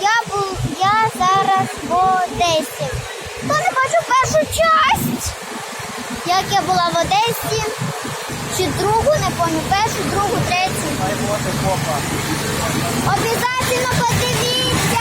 Я був, я зараз в Одесі. Хто не бачу першу часть? Як я була в Одесі? Чи другу, не пам'ятаю, першу, другу, третю. Обязательно подивіться!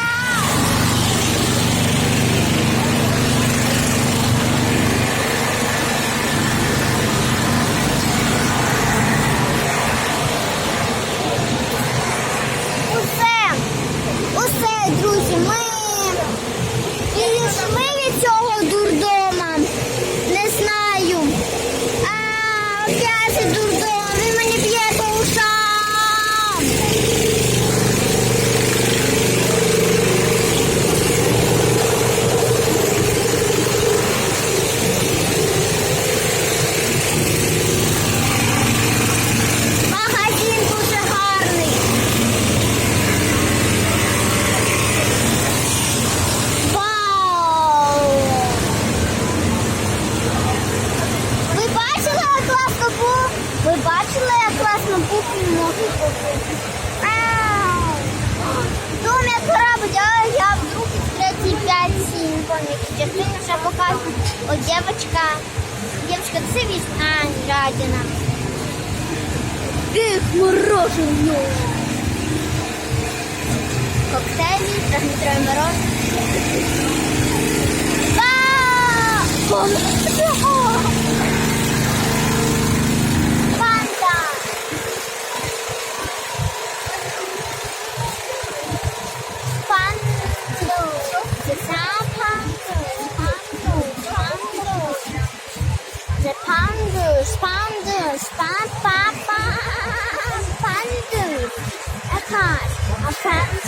Ну, Дом я корабить, але я в другій, третій, п'ятій, не пам'ятаю. Частина ще. О, дівчинка. Дівчинка, це вісь. А, радіна. Тих мороженого. Коктейлі, та Дмитро Мороз. pandas, pa pa pa, pandas. A cat, a panda.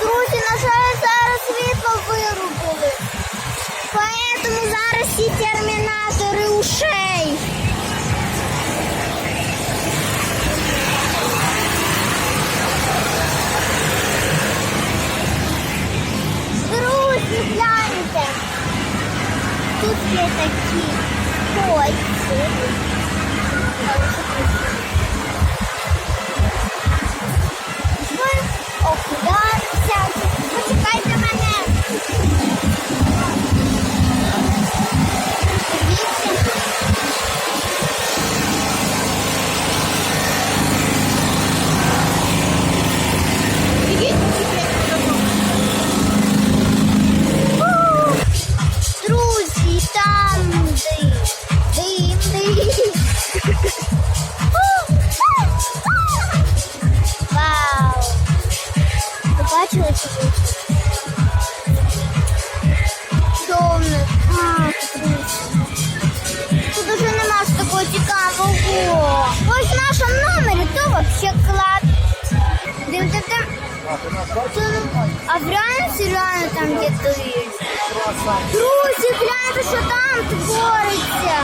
Друзі, на жаль, зараз світло вирубили. Поэтому зараз всі термінатори ушей. Друзі, гляньте. Тут є такі 跟我一起，都是。бачили це? Домик. А, друзі. Тут уже нема ж такого цікавого. Ось в нашому номері то вообще клад. Дим, дим, дим. А, ти нас бачиш? Тут- А в реальності реально там где-то є. Круасан. Друзі, гляньте, що там твориться.